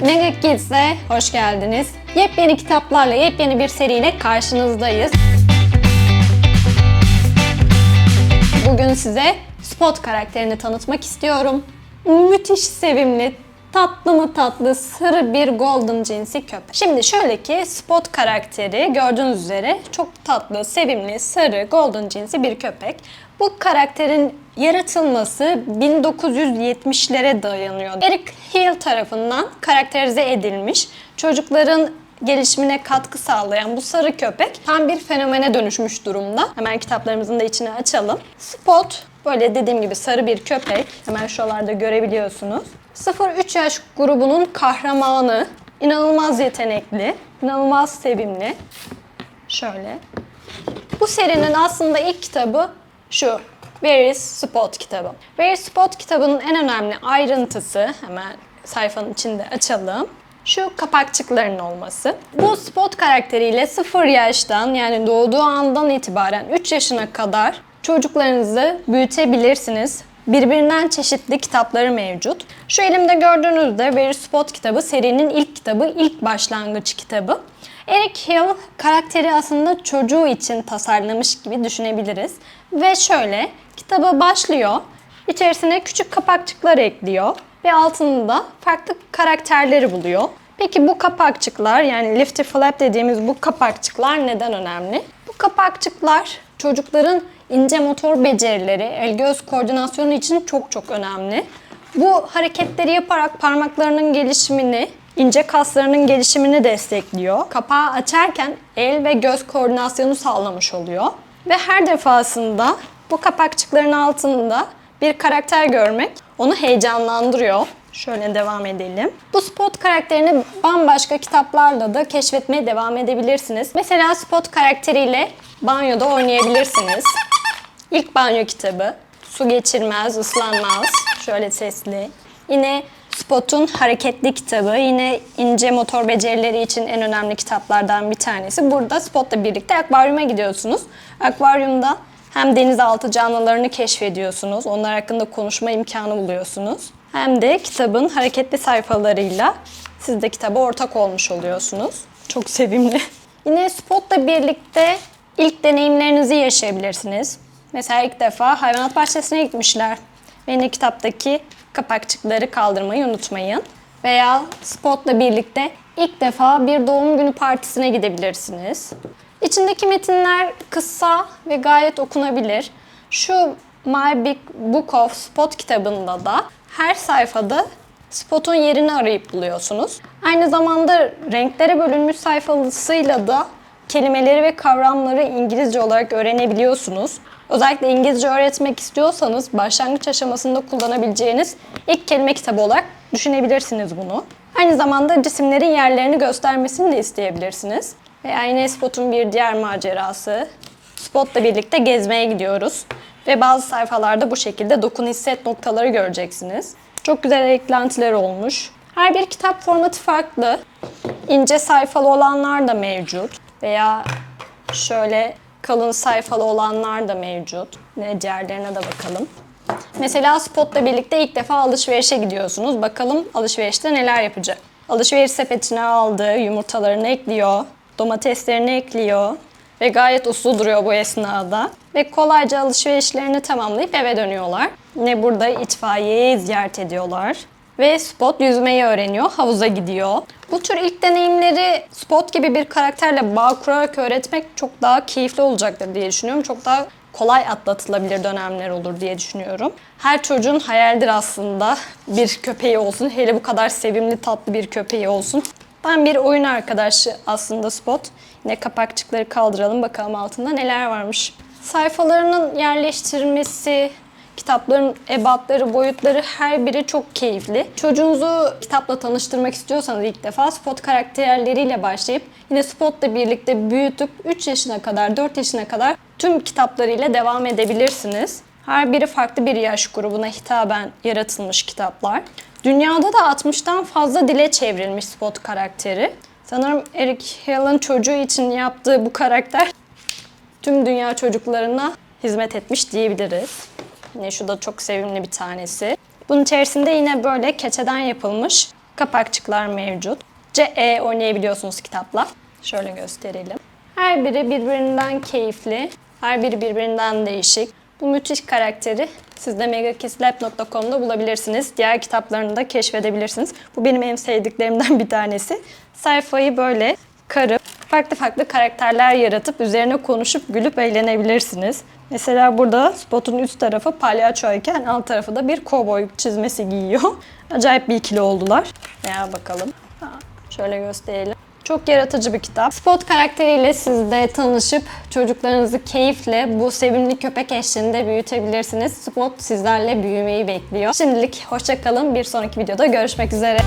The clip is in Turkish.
Mega Kids'e hoş geldiniz. Yepyeni kitaplarla, yepyeni bir seriyle karşınızdayız. Bugün size Spot karakterini tanıtmak istiyorum. Müthiş sevimli, tatlı mı tatlı, sarı bir golden cinsi köpek. Şimdi şöyle ki Spot karakteri gördüğünüz üzere çok tatlı, sevimli, sarı, golden cinsi bir köpek. Bu karakterin yaratılması 1970'lere dayanıyor. Eric Hill tarafından karakterize edilmiş, çocukların gelişimine katkı sağlayan bu sarı köpek tam bir fenomene dönüşmüş durumda. Hemen kitaplarımızın da içine açalım. Spot böyle dediğim gibi sarı bir köpek. Hemen şuralarda görebiliyorsunuz. 0-3 yaş grubunun kahramanı. inanılmaz yetenekli, inanılmaz sevimli. Şöyle. Bu serinin aslında ilk kitabı şu. Where Spot kitabı. Where Spot kitabının en önemli ayrıntısı hemen sayfanın içinde açalım. Şu kapakçıkların olması. Bu Spot karakteriyle 0 yaştan yani doğduğu andan itibaren 3 yaşına kadar çocuklarınızı büyütebilirsiniz. Birbirinden çeşitli kitapları mevcut. Şu elimde gördüğünüzde Where is Spot kitabı serinin ilk kitabı, ilk başlangıç kitabı. Eric Hill karakteri aslında çocuğu için tasarlamış gibi düşünebiliriz. Ve şöyle kitaba başlıyor. İçerisine küçük kapakçıklar ekliyor ve altında farklı karakterleri buluyor. Peki bu kapakçıklar yani lifty flap dediğimiz bu kapakçıklar neden önemli? Bu kapakçıklar çocukların ince motor becerileri, el göz koordinasyonu için çok çok önemli. Bu hareketleri yaparak parmaklarının gelişimini, ince kaslarının gelişimini destekliyor. Kapağı açarken el ve göz koordinasyonu sağlamış oluyor. Ve her defasında bu kapakçıkların altında bir karakter görmek onu heyecanlandırıyor. Şöyle devam edelim. Bu Spot karakterini bambaşka kitaplarla da keşfetmeye devam edebilirsiniz. Mesela Spot karakteriyle banyoda oynayabilirsiniz. İlk banyo kitabı. Su geçirmez, ıslanmaz. Şöyle sesli. Yine Spot'un hareketli kitabı. Yine ince motor becerileri için en önemli kitaplardan bir tanesi. Burada Spot'la birlikte akvaryuma gidiyorsunuz. Akvaryumda hem denizaltı canlılarını keşfediyorsunuz. Onlar hakkında konuşma imkanı buluyorsunuz. Hem de kitabın hareketli sayfalarıyla siz de kitaba ortak olmuş oluyorsunuz. Çok sevimli. Yine Spot'la birlikte ilk deneyimlerinizi yaşayabilirsiniz. Mesela ilk defa hayvanat bahçesine gitmişler. Ve yine kitaptaki kapakçıkları kaldırmayı unutmayın. Veya Spot'la birlikte ilk defa bir doğum günü partisine gidebilirsiniz. İçindeki metinler kısa ve gayet okunabilir. Şu My Big Book of Spot kitabında da her sayfada Spot'un yerini arayıp buluyorsunuz. Aynı zamanda renklere bölünmüş sayfasıyla da kelimeleri ve kavramları İngilizce olarak öğrenebiliyorsunuz. Özellikle İngilizce öğretmek istiyorsanız başlangıç aşamasında kullanabileceğiniz ilk kelime kitabı olarak düşünebilirsiniz bunu. Aynı zamanda cisimlerin yerlerini göstermesini de isteyebilirsiniz. Veya Spot'un bir diğer macerası. Spot'la birlikte gezmeye gidiyoruz. Ve bazı sayfalarda bu şekilde dokun hisset noktaları göreceksiniz. Çok güzel eklentiler olmuş. Her bir kitap formatı farklı. İnce sayfalı olanlar da mevcut. Veya şöyle kalın sayfalı olanlar da mevcut. Ne diğerlerine de bakalım. Mesela Spot'la birlikte ilk defa alışverişe gidiyorsunuz. Bakalım alışverişte neler yapacak. Alışveriş sepetine aldı, yumurtalarını ekliyor, domateslerini ekliyor ve gayet uslu duruyor bu esnada. Ve kolayca alışverişlerini tamamlayıp eve dönüyorlar. Yine burada itfaiyeyi ziyaret ediyorlar. Ve Spot yüzmeyi öğreniyor, havuza gidiyor. Bu tür ilk deneyimleri Spot gibi bir karakterle bağ kurarak öğretmek çok daha keyifli olacaktır diye düşünüyorum. Çok daha kolay atlatılabilir dönemler olur diye düşünüyorum. Her çocuğun hayaldir aslında bir köpeği olsun. Hele bu kadar sevimli tatlı bir köpeği olsun. Ben bir oyun arkadaşı aslında Spot. Yine kapakçıkları kaldıralım bakalım altında neler varmış. Sayfalarının yerleştirilmesi, kitapların ebatları, boyutları her biri çok keyifli. Çocuğunuzu kitapla tanıştırmak istiyorsanız ilk defa Spot karakterleriyle başlayıp yine Spot'la birlikte büyütüp 3 yaşına kadar, 4 yaşına kadar tüm kitaplarıyla devam edebilirsiniz. Her biri farklı bir yaş grubuna hitaben yaratılmış kitaplar. Dünyada da 60'tan fazla dile çevrilmiş Spot karakteri. Sanırım Eric Hill'ın çocuğu için yaptığı bu karakter tüm dünya çocuklarına hizmet etmiş diyebiliriz. Yine şu da çok sevimli bir tanesi. Bunun içerisinde yine böyle keçeden yapılmış Kapakçıklar mevcut. CE oynayabiliyorsunuz kitapla. Şöyle gösterelim. Her biri birbirinden keyifli. Her biri birbirinden değişik. Bu müthiş karakteri siz de megakislab.com'da bulabilirsiniz. Diğer kitaplarını da keşfedebilirsiniz. Bu benim en sevdiklerimden bir tanesi. Sayfayı böyle karıp farklı farklı karakterler yaratıp üzerine konuşup gülüp eğlenebilirsiniz. Mesela burada spotun üst tarafı palyaçoyken alt tarafı da bir kovboy çizmesi giyiyor. Acayip bir ikili oldular. Veya bakalım. Şöyle gösterelim. Çok yaratıcı bir kitap. Spot karakteriyle siz de tanışıp çocuklarınızı keyifle bu sevimli köpek eşliğinde büyütebilirsiniz. Spot sizlerle büyümeyi bekliyor. Şimdilik hoşçakalın. Bir sonraki videoda görüşmek üzere.